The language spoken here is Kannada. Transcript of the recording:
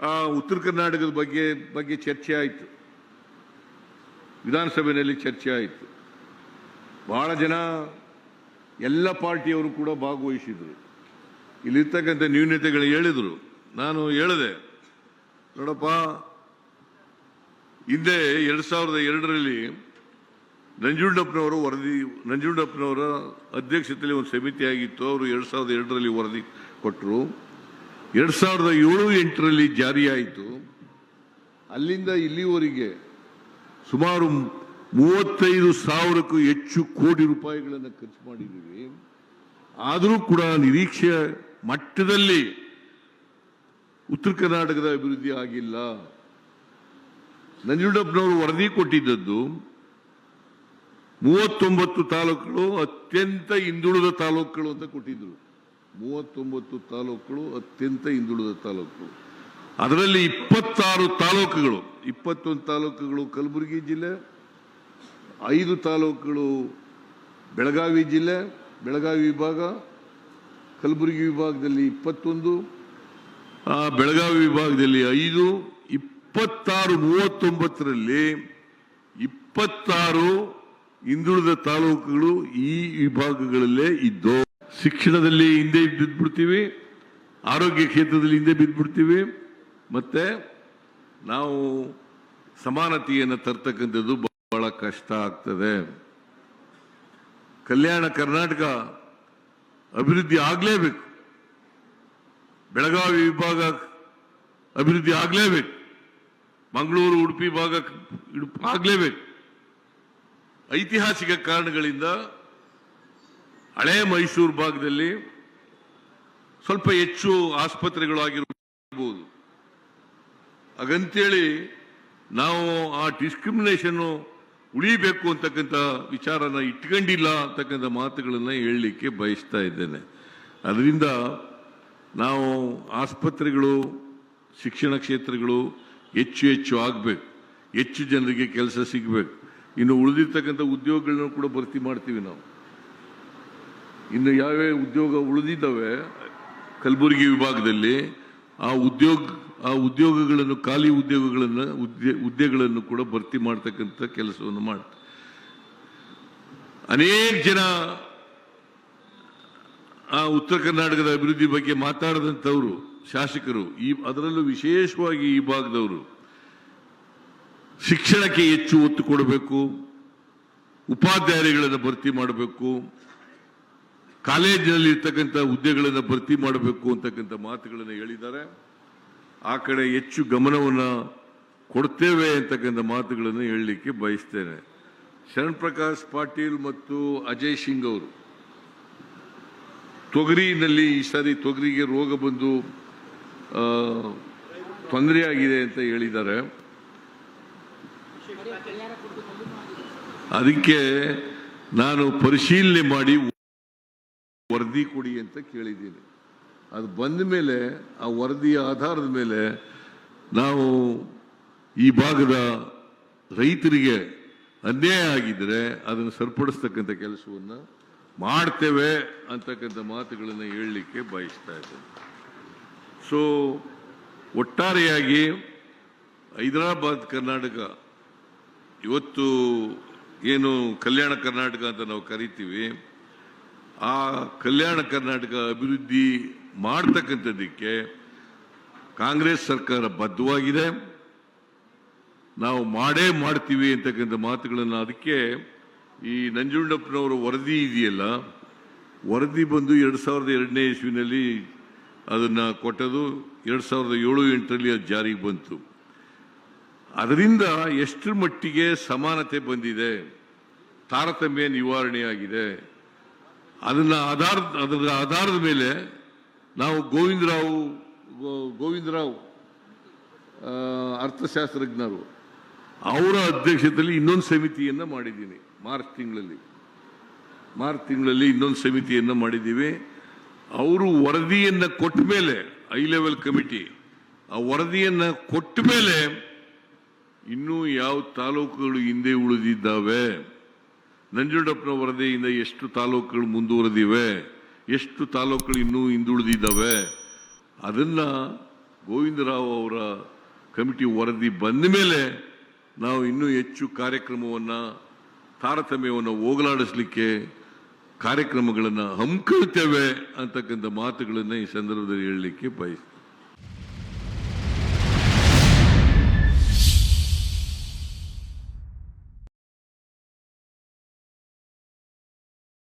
ಆ, ಉತ್ತರ ಕರ್ನಾಟಕದ ಬಗ್ಗೆ ಬಗ್ಗೆ ಚರ್ಚೆ ಆಯಿತು. ವಿಧಾನಸಭೆಯಲ್ಲಿ ಚರ್ಚೆ ಆಯಿತು. ಬಹಳ ಜನ ಎಲ್ಲ ಪಾರ್ಟಿಯವರು ಕೂಡ ಭಾಗವಹಿಸಿದರು. ಇಲ್ಲಿರ್ತಕ್ಕಂಥ ನ್ಯೂನತೆಗಳು ಹೇಳಿದರು. ನಾನು ಹೇಳಿದೆ ನೋಡಪ್ಪ ಹಿಂದೆ ಎರಡು ಸಾವಿರದ ಎರಡರಲ್ಲಿ ನಂಜುಂಡಪ್ಪನವರು ವರದಿ ನಂಜುಂಡಪ್ಪನವರ ಅಧ್ಯಕ್ಷತೆಯಲ್ಲಿ ಒಂದು ಸಮಿತಿ ಆಗಿತ್ತು ಅವರು ಎರಡು ಸಾವಿರದ ಎರಡರಲ್ಲಿ ವರದಿ ಕೊಟ್ಟರು. ಎರಡು ಸಾವಿರದ ಏಳು ಎಂಟರಲ್ಲಿ ಜಾರಿಯಾಯಿತು. ಅಲ್ಲಿಂದ ಇಲ್ಲಿವರೆಗೆ ಸುಮಾರು ಮೂವತ್ತೈದು ಸಾವಿರಕ್ಕೂ ಹೆಚ್ಚು ಕೋಟಿ ರೂಪಾಯಿಗಳನ್ನು ಖರ್ಚು ಮಾಡಿದ್ದೀವಿ. ಆದರೂ ಕೂಡ ನಿರೀಕ್ಷೆ ಮಟ್ಟದಲ್ಲಿ ಉತ್ತರ ಕರ್ನಾಟಕದ ಅಭಿವೃದ್ಧಿ ಆಗಿಲ್ಲ. ನಂಜುಂಡಪ್ಪನವರು ವರದಿ ಕೊಟ್ಟಿದ್ದದ್ದು, ಮೂವತ್ತೊಂಬತ್ತು ತಾಲೂಕುಗಳು ಅತ್ಯಂತ ಹಿಂದುಳಿದ ತಾಲೂಕುಗಳು ಅಂತ ಕೊಟ್ಟಿದ್ರು. ಮೂವತ್ತೊಂಬತ್ತು ತಾಲೂಕುಗಳು ಅತ್ಯಂತ ಹಿಂದುಳಿದ ತಾಲೂಕುಗಳು ಅದರಲ್ಲಿ ಇಪ್ಪತ್ತಾರು ತಾಲೂಕುಗಳು. ಇಪ್ಪತ್ತೊಂದು ತಾಲೂಕುಗಳು ಕಲಬುರಗಿ ಜಿಲ್ಲೆ ಐದು ತಾಲೂಕುಗಳು ಬೆಳಗಾವಿ ಜಿಲ್ಲೆ ಬೆಳಗಾವಿ ವಿಭಾಗ ಕಲಬುರಗಿ ವಿಭಾಗದಲ್ಲಿ ಇಪ್ಪತ್ತೊಂದು ಆ, ಬೆಳಗಾವಿ ವಿಭಾಗದಲ್ಲಿ ಐದು ಇಪ್ಪತ್ತಾರು ಮೂವತ್ತೊಂಬತ್ತರಲ್ಲಿ ಇಪ್ಪತ್ತಾರು ಹಿಂದುಳಿದ ತಾಲೂಕುಗಳು ಈ ವಿಭಾಗಗಳಲ್ಲೇ ಇದ್ದು ಶಿಕ್ಷಣದಲ್ಲಿ ಹಿಂದೆ ಬಿದ್ದ್ಬಿಡ್ತೀವಿ, ಆರೋಗ್ಯ ಕ್ಷೇತ್ರದಲ್ಲಿ ಹಿಂದೆ ಬಿದ್ದ್ಬಿಡ್ತೀವಿ, ಮತ್ತೆ ನಾವು ಸಮಾನತೆಯನ್ನು ತರ್ತಕ್ಕಂಥದ್ದು ಬಹಳ ಕಷ್ಟ ಆಗ್ತದೆ. ಕಲ್ಯಾಣ ಕರ್ನಾಟಕ ಅಭಿವೃದ್ಧಿ ಆಗಲೇಬೇಕು. ಬೆಳಗಾವಿ ವಿಭಾಗ ಅಭಿವೃದ್ಧಿ ಆಗಲೇಬೇಕು. ಮಂಗಳೂರು, ಉಡುಪಿ ಭಾಗ ಆಗಲೇಬೇಕು. ಐತಿಹಾಸಿಕ ಕಾರಣಗಳಿಂದ ಹಳೆ ಮೈಸೂರು ಭಾಗದಲ್ಲಿ ಸ್ವಲ್ಪ ಹೆಚ್ಚು ಆಸ್ಪತ್ರೆಗಳು ಆಗಿರಬಹುದು ಹಾಗಂತೇಳಿ ನಾವು ಆ ಡಿಸ್ಕ್ರಿಮಿನೇಷನ್ ಉಳಿಬೇಕು ಅಂತಕ್ಕಂಥ ವಿಚಾರನ ಇಟ್ಕೊಂಡಿಲ್ಲ ಅಂತಕ್ಕಂಥ ಮಾತುಗಳನ್ನು ಹೇಳಲಿಕ್ಕೆ ಬಯಸ್ತಾ ಇದ್ದೇನೆ. ಅದರಿಂದ ನಾವು ಆಸ್ಪತ್ರೆಗಳು, ಶಿಕ್ಷಣ ಕ್ಷೇತ್ರಗಳು ಹೆಚ್ಚು ಹೆಚ್ಚು ಆಗಬೇಕು. ಹೆಚ್ಚು ಜನರಿಗೆ ಕೆಲಸ ಸಿಗಬೇಕು. ಇನ್ನು ಉಳಿದಿರ್ತಕ್ಕಂಥ ಉದ್ಯೋಗಗಳನ್ನು ಕೂಡ ಭರ್ತಿ ಮಾಡ್ತೀವಿ ನಾವು. ಇನ್ನು ಯಾವ ಉದ್ಯೋಗ ಉಳಿದಿದ್ದಾವೆ ಕಲಬುರಗಿ ವಿಭಾಗದಲ್ಲಿ, ಆ ಉದ್ಯೋಗ, ಆ ಉದ್ಯೋಗಗಳನ್ನು, ಖಾಲಿ ಉದ್ಯೋಗಗಳನ್ನು, ಉದ್ಯ, ಹುದ್ದೆಗಳನ್ನು ಕೂಡ ಭರ್ತಿ ಮಾಡ್ತಕ್ಕಂಥ ಕೆಲಸವನ್ನು ಮಾಡ್ತಾರೆ. ಅನೇಕ ಜನ ಆ ಉತ್ತರ ಕರ್ನಾಟಕದ ಅಭಿವೃದ್ಧಿ ಬಗ್ಗೆ ಮಾತಾಡದಂಥವರು, ಶಾಸಕರು, ಈ, ಅದರಲ್ಲೂ ವಿಶೇಷವಾಗಿ ಈ ಭಾಗದವರು ಶಿಕ್ಷಣಕ್ಕೆ ಹೆಚ್ಚು ಒತ್ತು ಕೊಡಬೇಕು, ಉಪಾಧ್ಯಾಯರುಗಳನ್ನು ಭರ್ತಿ ಮಾಡಬೇಕು ಕಾಲೇಜಿನಲ್ಲಿ ಇರ್ತಕ್ಕಂಥ ಹುದ್ದೆಗಳನ್ನು ಭರ್ತಿ ಮಾಡಬೇಕು ಅಂತಕ್ಕಂಥ ಮಾತುಗಳನ್ನು ಹೇಳಿದ್ದಾರೆ. ಆ ಕಡೆ ಹೆಚ್ಚು ಗಮನವನ್ನು ಕೊಡ್ತೇವೆ ಅಂತಕ್ಕಂಥ ಮಾತುಗಳನ್ನು ಹೇಳಲಿಕ್ಕೆ ಬಯಸ್ತೇನೆ. ಶರಣ್ ಪ್ರಕಾಶ್ ಪಾಟೀಲ್ ಮತ್ತು ಅಜಯ್ ಸಿಂಗ್ ಅವರು ತೊಗರಿನಲ್ಲಿ ಈ ಸಾರಿ ತೊಗರಿಗೆ ರೋಗ ಬಂದು ತೊಂದರೆ ಆಗಿದೆ ಅಂತ ಹೇಳಿದ್ದಾರೆ. ಅದಕ್ಕೆ ನಾನು ಪರಿಶೀಲನೆ ಮಾಡಿ ವರದಿ ಕೊಡಿ ಅಂತ ಕೇಳಿದ್ದೀನಿ. ಅದು ಬಂದ ಮೇಲೆ, ಆ ವರದಿಯ ಆಧಾರದ ಮೇಲೆ ನಾವು ಈ ಭಾಗದ ರೈತರಿಗೆ ಅನ್ಯಾಯ ಆಗಿದ್ರೆ ಅದನ್ನು ಸರಿಪಡಿಸ್ತಕ್ಕಂಥ ಕೆಲಸವನ್ನು ಮಾಡ್ತೇವೆ ಅಂತಕ್ಕಂಥ ಮಾತುಗಳನ್ನು ಹೇಳಲಿಕ್ಕೆ ಬಯಸ್ತಾ ಇದ್ದೇನೆ. ಸೊ ಒಟ್ಟಾರೆಯಾಗಿ ಹೈದರಾಬಾದ್, ಕರ್ನಾಟಕ, ಇವತ್ತು ಏನು ಕಲ್ಯಾಣ ಕರ್ನಾಟಕ ಅಂತ ನಾವು ಕರಿತೀವಿ. ಆ ಕಲ್ಯಾಣ ಕರ್ನಾಟಕ ಅಭಿವೃದ್ಧಿ ಮಾಡ್ತಕ್ಕಂಥದ್ದಕ್ಕೆ ಕಾಂಗ್ರೆಸ್ ಸರ್ಕಾರ ಬದ್ಧವಾಗಿದೆ. ನಾವು ಮಾಡೇ ಮಾಡ್ತೀವಿ ಅಂತಕ್ಕಂಥ ಮಾತುಗಳನ್ನು ಅದಕ್ಕೆ ಈ ನಂಜುಂಡಪ್ಪನವರ ವರದಿ ಇದೆಯಲ್ಲ, ವರದಿ ಬಂದು ಎರಡು ಸಾವಿರದ ಎರಡನೇ ಇಸ್ವಿನಲ್ಲಿ ಅದನ್ನು ಕೊಟ್ಟದು ಎರಡು ಸಾವಿರದ ಏಳು ಎಂಟರಲ್ಲಿ ಅದು ಜಾರಿಗೆ ಬಂತು. ಅದರಿಂದ ಎಷ್ಟರ ಮಟ್ಟಿಗೆ ಸಮಾನತೆ ಬಂದಿದೆ, ತಾರತಮ್ಯ ನಿವಾರಣೆಯಾಗಿದೆ ಅದನ್ನ ಆಧಾರ ಅದರ ಆಧಾರದ ಮೇಲೆ ನಾವು ಗೋವಿಂದರಾವ್ ಗೋವಿಂದರಾವ್ ಅರ್ಥಶಾಸ್ತ್ರಜ್ಞರು. ಅವರ ಅಧ್ಯಕ್ಷತೆಯಲ್ಲಿ ಇನ್ನೊಂದು ಸಮಿತಿಯನ್ನು ಮಾಡಿದ್ದೀನಿ, ಮಾರ್ಚ್ ತಿಂಗಳಲ್ಲಿ. ಮಾರ್ಚ್ ತಿಂಗಳಲ್ಲಿ ಇನ್ನೊಂದು ಸಮಿತಿಯನ್ನು ಮಾಡಿದ್ದೀವಿ. ಅವರು ವರದಿಯನ್ನು ಕೊಟ್ಟ ಮೇಲೆ ಹೈ ಲೆವೆಲ್ ಕಮಿಟಿ, ಆ ವರದಿಯನ್ನು ಕೊಟ್ಟ ಮೇಲೆ ಇನ್ನೂ ಯಾವ ತಾಲೂಕುಗಳು ಹಿಂದೆ ಉಳಿದಿದ್ದಾವೆ? ನಂಜುಂಡಪ್ಪನ ವರದಿಯಿಂದ ಎಷ್ಟು ತಾಲೂಕುಗಳು ಮುಂದುವರೆದಿವೆ, ಎಷ್ಟು ತಾಲೂಕುಗಳು ಇನ್ನೂ ಹಿಂದುಳಿದಿದ್ದಾವೆ, ಅದನ್ನ ಗೋವಿಂದರಾವ್ ಅವರ ಕಮಿಟಿ ವರದಿ ಬಂದ ಮೇಲೆ ನಾವು ಇನ್ನೂ ಹೆಚ್ಚು ಕಾರ್ಯಕ್ರಮವನ್ನು, ತಾರತಮ್ಯವನ್ನು ಹೋಗಲಾಡಿಸ್ಲಿಕ್ಕೆ ಕಾರ್ಯಕ್ರಮಗಳನ್ನು ಹಮ್ಮಿಕೊಳ್ತೇವೆ ಅಂತಕ್ಕಂಥ ಮಾತುಗಳನ್ನು ಈ ಸಂದರ್ಭದಲ್ಲಿ ಹೇಳಲಿಕ್ಕೆ ಬಯಸ್ತೇನೆ.